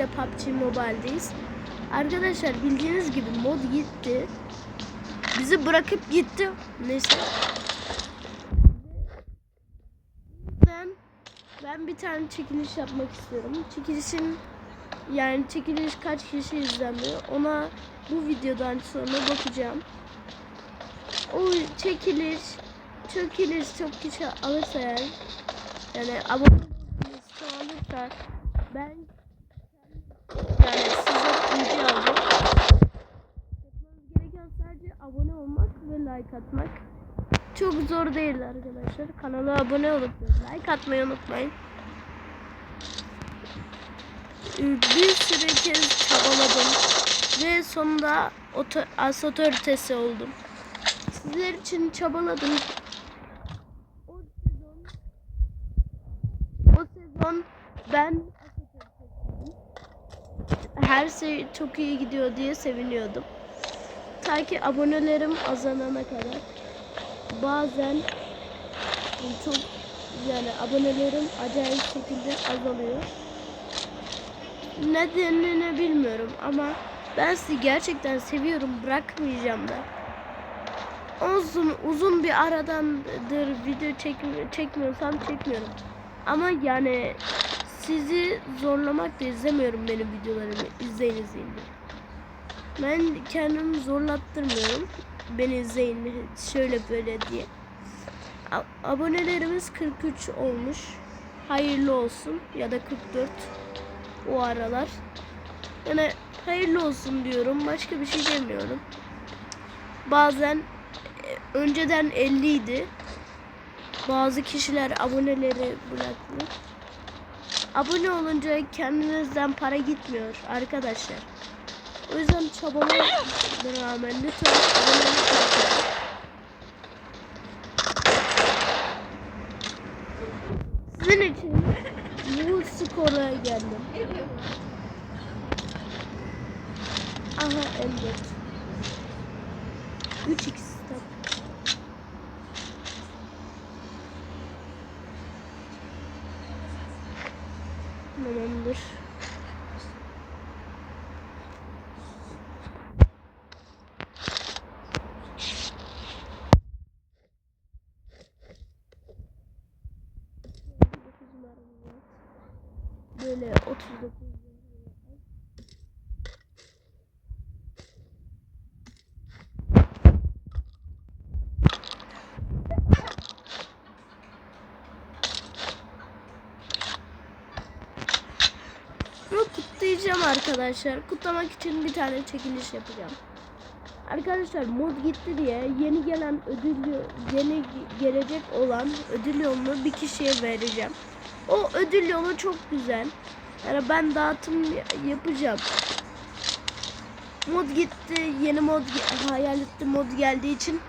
birlikte PUBG Mobile'deyiz. Arkadaşlar bildiğiniz gibi mod gitti. Bizi bırakıp gitti. Neyse. Ben ben bir tane çekiliş yapmak istiyorum. Çekilişin yani çekiliş kaç kişi izleniyor ona bu videodan sonra bakacağım. O çekiliş çekiliş çok kişi alırsa eğer yani abone liste alırsa ben yani size video alacağım. Yapmanız gereken sadece abone olmak ve like atmak. Çok zor değil arkadaşlar. Kanala abone olup like atmayı unutmayın. Bir sürü kez çabaladım ve sonunda oto, as otoritesi oldum. Sizler için çabaladım. O sezon, o sezon ben her şey çok iyi gidiyor diye seviniyordum. Ta ki abonelerim azalana kadar. Bazen çok yani abonelerim acayip şekilde azalıyor. Nedenini bilmiyorum ama ben sizi gerçekten seviyorum bırakmayacağım da. Uzun uzun bir aradandır video çekmi çekmiyorsam çekmiyorum. Ama yani sizi zorlamak da izlemiyorum benim videolarımı. İzleyin izleyin. Ben kendimi zorlattırmıyorum. Beni izleyin şöyle böyle diye. A- abonelerimiz 43 olmuş. Hayırlı olsun ya da 44 o aralar. Yani hayırlı olsun diyorum. Başka bir şey demiyorum. Bazen e, önceden 50 idi. Bazı kişiler aboneleri bıraktı. Abone olunca kendinizden para gitmiyor arkadaşlar. O yüzden çabalamaya rağmen lütfen yapın. Sizin için bu skora geldim. Aha evet. 3x stop. Tamamdır. Böyle 39 Bunu kutlayacağım arkadaşlar. Kutlamak için bir tane çekiliş yapacağım. Arkadaşlar mod gitti diye yeni gelen ödül yeni gelecek olan ödül yolunu bir kişiye vereceğim. O ödül yolu çok güzel. Yani ben dağıtım yapacağım. Mod gitti, yeni mod hayaletli mod geldiği için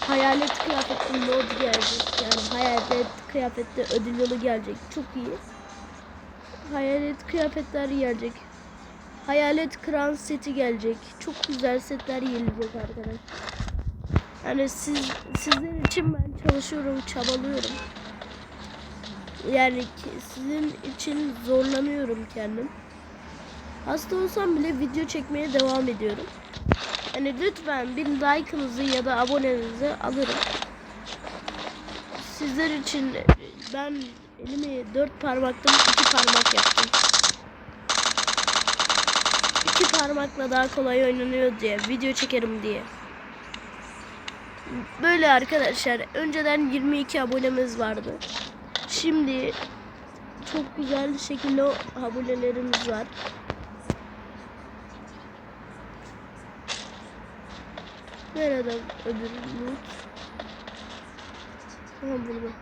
hayalet kıyafetli mod gelecek. Yani hayalet kıyafetli ödül yolu gelecek. Çok iyi. Hayalet kıyafetler gelecek. Hayalet kran seti gelecek. Çok güzel setler gelecek arkadaşlar. Yani siz sizler için ben çalışıyorum, çabalıyorum. Yani sizin için zorlanıyorum kendim. Hasta olsam bile video çekmeye devam ediyorum. Yani lütfen bir like'ınızı ya da abonenizi alırım. Sizler için ben elimi dört parmaktan iki parmak yaptım. İki parmakla daha kolay oynanıyor diye video çekerim diye. Böyle arkadaşlar önceden 22 abonemiz vardı. Şimdi çok güzel şekilde abonelerimiz var. Nerede öbür loot? Ha burada.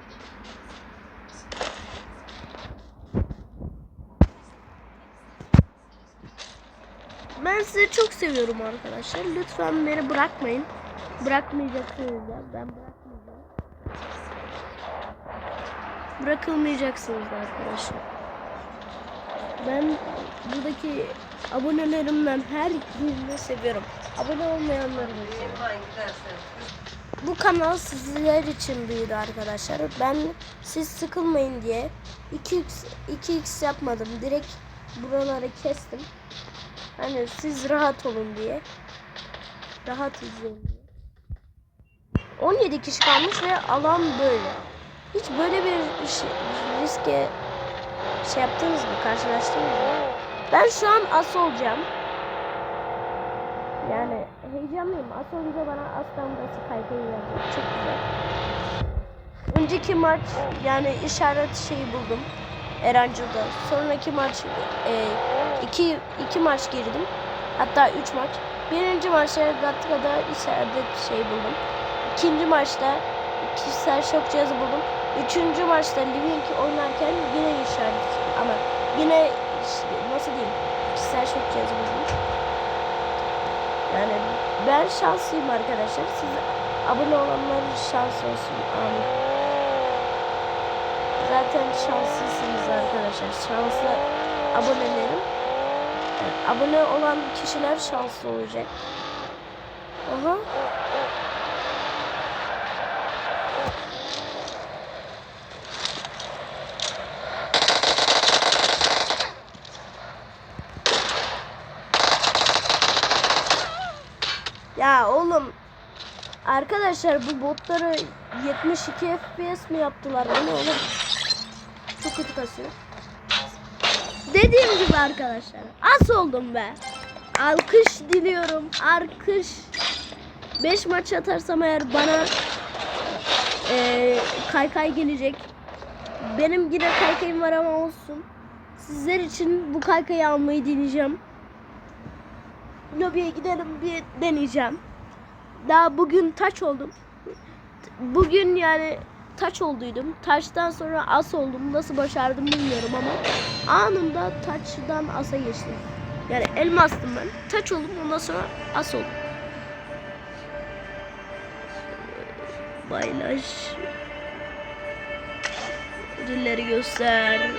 Ben sizi çok seviyorum arkadaşlar. Lütfen beni bırakmayın. Bırakmayacaksınız da. Ben bırakmayacağım. Bırakılmayacaksınız da arkadaşlar. Ben buradaki abonelerimden her birini seviyorum. Abone olmayanları da seviyorum. Bu kanal sizler için büyüdü arkadaşlar. Ben siz sıkılmayın diye 2x 2x yapmadım. Direkt buraları kestim. Hani siz rahat olun diye. Rahat izleyin diye. 17 kişi kalmış ve alan böyle. Hiç böyle bir şey, riske şey yaptınız mı? Karşılaştınız mı? Ben şu an as olacağım. Yani heyecanlıyım. As olunca bana aslan burası kaykayı verecek. Çok güzel. Önceki maç yani işaret şeyi buldum. Erancıl'da. Sonraki maç e, iki, iki maç girdim. Hatta üç maç. Birinci maçta Gattka'da işaret şey buldum. İkinci maçta kişisel şok cihazı buldum. Üçüncü maçta Living oynarken yine işaret ama yine nasıl diyeyim kişisel şok cihazı buldum. Yani ben şanslıyım arkadaşlar. Siz abone olanlar şans olsun. Amin. Zaten şanslısınız arkadaşlar. Şanslı abonelerim. Yani abone olan kişiler şanslı olacak. Aha. Ya oğlum Arkadaşlar bu botları 72 FPS mi yaptılar? Ne oğlum? Çok kötü kasıyor. Dediğim gibi arkadaşlar. As oldum be. Alkış diliyorum. Alkış. 5 maç atarsam eğer bana eee kaykay gelecek. Benim yine kaykayım var ama olsun. Sizler için bu kaykayı almayı deneyeceğim. Lobiye gidelim bir deneyeceğim. Daha bugün taç oldum. Bugün yani taç olduydum. Taçtan sonra as oldum. Nasıl başardım bilmiyorum ama anında taçtan asa geçtim. Yani elmastım ben. Taç oldum ondan sonra as oldum. Paylaş. Ödülleri göster.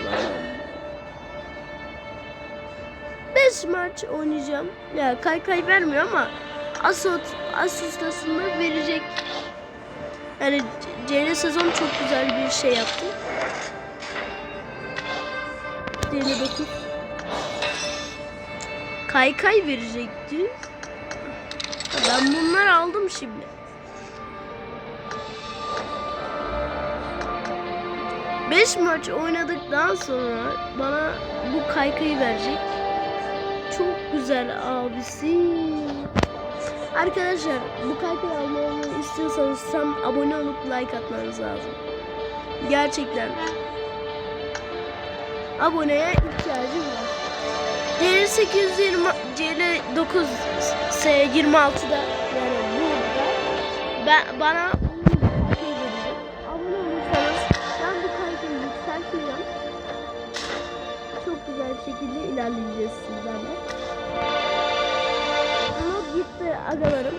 Beş maç oynayacağım. Ya kaykay vermiyor ama Asot Asus'tasında verecek. Yani C- CL sezon çok güzel bir şey yaptı. CL 9 Kaykay verecekti. Ben bunları aldım şimdi. Beş maç oynadıktan sonra bana bu kaykayı verecek. Çok güzel abisi. Arkadaşlar bu kaykayı almamı istiyorsanız tam abone olup like atmanız lazım. Gerçekten. Aboneye ihtiyacım var. Diğeri 820 CL9 S26'da yani burada ben bana şekilde ilerleyeceğiz sizlerle. Mod gitti agalarım.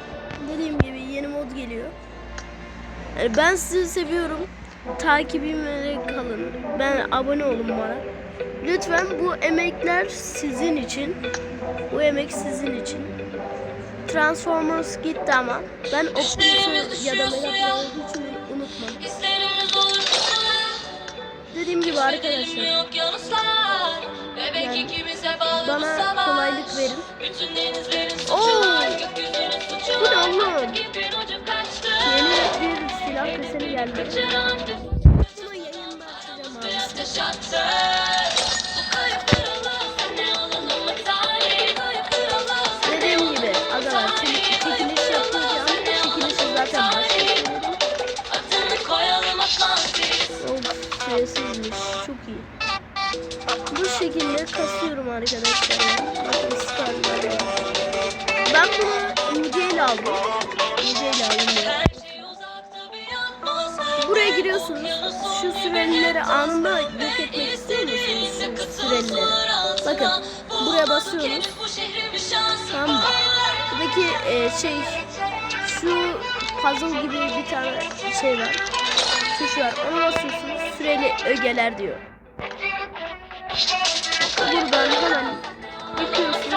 Dediğim gibi yeni mod geliyor. Yani ben sizi seviyorum. Takibimde kalın. Ben abone olun bana. Lütfen bu emekler sizin için. Bu emek sizin için. Transformers gitti ama ben Optimus'u ya da Megatron'u hiç olursa Dediğim gibi arkadaşlar bana kolaylık verin. Oo! Bu ne oğlum? Yeni bir silah deseni geldi. Bunu yayında açacağım abi. Aldım. İnceyle aldım Buraya giriyorsunuz. Şu sürelileri anında yok etmek istiyor musunuz? Şu sürelileri. Bakın buraya basıyoruz. Tamam mı? Buradaki e, şey şu puzzle gibi bir tane şey var. Tuş var. Ona basıyorsunuz. Süreli ögeler diyor. Buradan hemen yapıyorsunuz.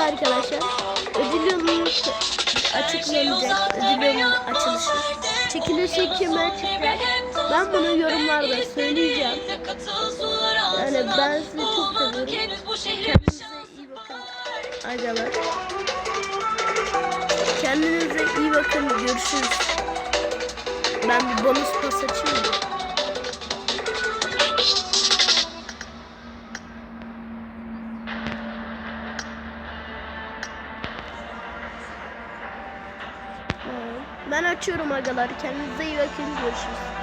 Arkadaşlar. Ödül açıklanacak. Ödül yolunun açılışı. Çekilişi kime çıkacak? Ben bunu yorumlarda söyleyeceğim. Yani ben sizi çok seviyorum. Kendinize iyi bakın. Agalar. Kendinize iyi bakın. Görüşürüz. Ben bir bonus pas açayım. Mı? Tamam. Ben açıyorum agalar. Kendinize iyi bakın. Görüşürüz.